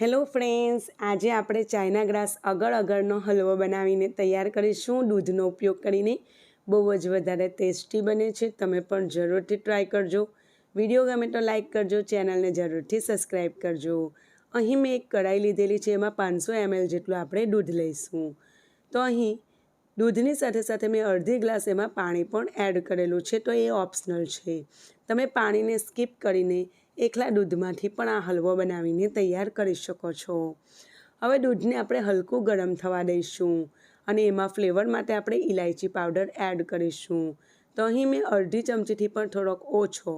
Hello friends, આજે આપણે China grass અગળ અગળનો હલવો બનાવીને તૈયાર કરીશું. દૂધનો ઉપયોગ કરીને બહુ જ વધારે ટેસ્ટી બને છે. તમે પણ જરૂરથી ટ્રાય કરજો. વીડિયો ગમે તો લાઇક કરજો, ચેનલને જરૂરથી સબસ્ક્રાઈબ કરજો. અહીં મેં એક કઢાઈ લીધેલી છે, એમાં પાંચસો એમએલ જેટલું આપણે દૂધ લઈશું. તો અહીં દૂધની સાથે સાથે મેં અડધી ગ્લાસ એમાં પાણી પણ એડ કરેલું છે, તો એ ઓપ્શનલ છે. તમે પાણીને સ્કીપ કરીને એકલા દૂધમાંથી પણ આ હલવો બનાવીને તૈયાર કરી શકો છો. હવે દૂધને આપણે હલકું ગરમ થવા દઈશું અને એમાં ફ્લેવર માટે આપણે ઇલાયચી પાવડર એડ કરીશું. તો અહીં મેં અડધી ચમચીથી પણ થોડોક ઓછો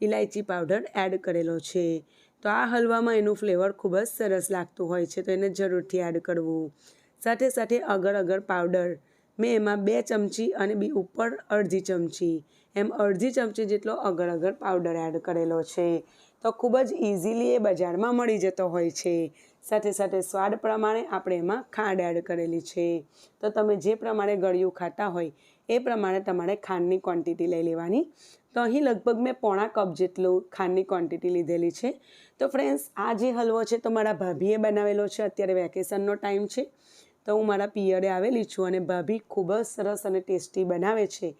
ઇલાયચી પાવડર એડ કરેલો છે. તો આ હલવામાં એનું ફ્લેવર ખૂબ જ સરસ લાગતું હોય છે, તો એને જરૂરથી એડ કરવું. સાથે સાથે અગર અગર પાવડર. મેં એમાં બે ચમચી અને બી ઉપર અડધી ચમચી. એમ અડધી ચમચી જેટલો અગર અગર પાવડર એડ કરેલો છે. તો ખૂબ જ ઇઝીલી એ બજારમાં મળી જતો હોય છે. સાથે સાથે સ્વાદ પ્રમાણે આપણે એમાં ખાંડ એડ કરેલી છે. તો તમે જે પ્રમાણે ગળ્યું ખાતા હોય, એ પ્રમાણે તમારે ખાંડની ક્વોન્ટિટી લઈ લેવાની. તો અહીં લગભગ મેં પોણા કપ જેટલું ખાંડની ક્વોન્ટિટી લીધેલી છે. તો ફ્રેન્ડ્સ આ જે હલવો છે, તો મારા ભાભીએ બનાવેલો છે. અત્યારે વેકેશનનો ટાઈમ છે. તો હું મારા પિયરે આવેલી છું અને ભાભી ખૂબ જ સરસ અને ટેસ્ટી બનાવે છે.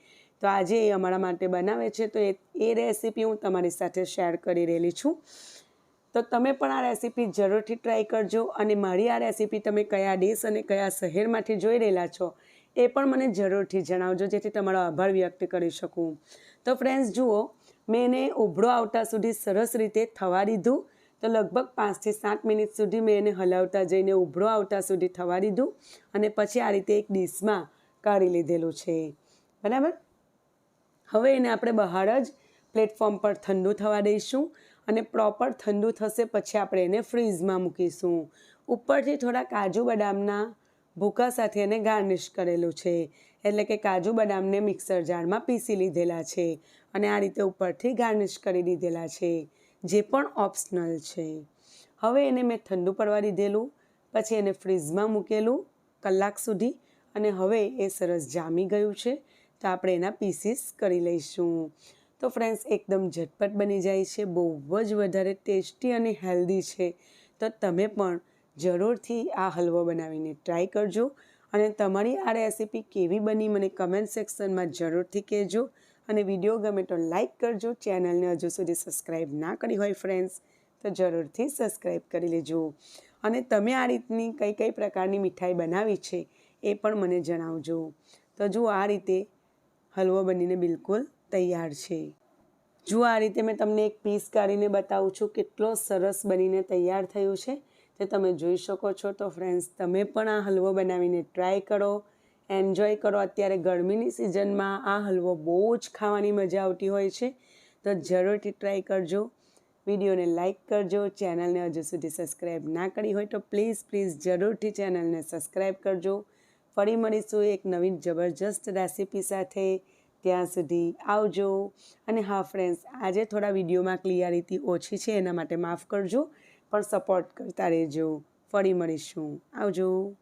તો આજે એ અમારા માટે બનાવે છે. તો એ એ રેસીપી હું તમારી સાથે શેર કરી રહેલી છું. તો તમે પણ આ રેસીપી જરૂરથી ટ્રાય કરજો અને મારી આ રેસીપી તમે કયા દેશ અને કયા શહેરમાંથી જોઈ રહેલા છો એ પણ મને જરૂરથી જણાવજો જેથી તમારો આભાર વ્યક્ત કરી શકું. તો ફ્રેન્ડ્સ જુઓ, મેં એને ઉભળો આવતા સુધી સરસ રીતે થવા દીધું. તો લગભગ પાંચથી સાત મિનિટ સુધી મેં એને હલાવતા જઈને ઉભરો આવતા સુધી થવા દીધું અને પછી આ રીતે એક ડીશમાં કાઢી લીધેલું છે. બરાબર? હવે એને આપણે બહાર જ પ્લેટફોર્મ પર ઠંડુ થવા દઈશું અને પ્રોપર ઠંડુ થશે પછી આપણે એને ફ્રીઝમાં મૂકીશું. ઉપરથી થોડા કાજુ બદામના ભૂકા સાથે એને ગાર્નિશ કરેલું છે. એટલે કે કાજુ બદામને મિક્સર જારમાં પીસી લીધેલા છે અને આ રીતે ઉપરથી ગાર્નિશ કરી દીધેલા છે. જે પણ ઓપ્શનલ છે. હવે એને મેં ઠંડુ પડવા દીધેલું, પછી એને ફ્રીઝમાં મૂકેલું કલાક સુધી અને હવે એ સરસ જામી ગયું છે. તો આપણે એના પીસીસ કરી લઈશું. તો ફ્રેન્ડ્સ એકદમ ઝટપટ બની જાય છે. બહુ જ વધારે ટેસ્ટી અને હેલ્ધી છે. તો તમે પણ જરૂરથી આ હલવો બનાવીને ટ્રાય કરજો. અને તમારી આ રેસીપી કેવી બની, મને કમેન્ટ સેક્શનમાં જરૂરથી કહેજો. અને વીડિયો ગમે તો લાઈક કરજો. ચેનલને હજુ સુધી સબસ્ક્રાઈબ ના કરી હોય ફ્રેન્ડ્સ તો જરૂરથી સબસ્ક્રાઈબ કરી લેજો. અને તમે આ રીતની કઈ કઈ પ્રકારની મીઠાઈ બનાવી છે એ પણ મને જણાવજો. તો જુઓ આ રીતે હલવો બનીને બિલકુલ તૈયાર છે. જુઓ આ રીતે મેં તમને એક પીસ કાઢીને બતાવું છું કેટલો સરસ બનીને તૈયાર થયું છે. તે તમે જોઈ શકો છો. તો ફ્રેન્ડ્સ તમે પણ આ હલવો બનાવીને ટ્રાય કરો. એન્જોય કરો અત્યારે ગરમીની સિઝનમાં આ હલવો બહુ જ ખાવાની મજા આવતી હોય છે. તો જરૂરથી ટ્રાય કરજો. વિડીયોને લાઇક કરજો. ચેનલને હજુ સુધી સબસ્ક્રાઈબ ના કરી હોય તો પ્લીઝ પ્લીઝ જરૂરથી ચેનલને સબસ્ક્રાઈબ કરજો. ફરી મળીશું એક નવીન જબરજસ્ત રેસીપી સાથે. ત્યાં સુધી આવજો. અને હા ફ્રેન્ડ્સ આજે થોડા વિડીયોમાં ક્લિયરિટી ઓછી છે, એના માટે માફ કરજો. પણ સપોર્ટ કરતા રહેજો. ફરી મળીશું. આવજો.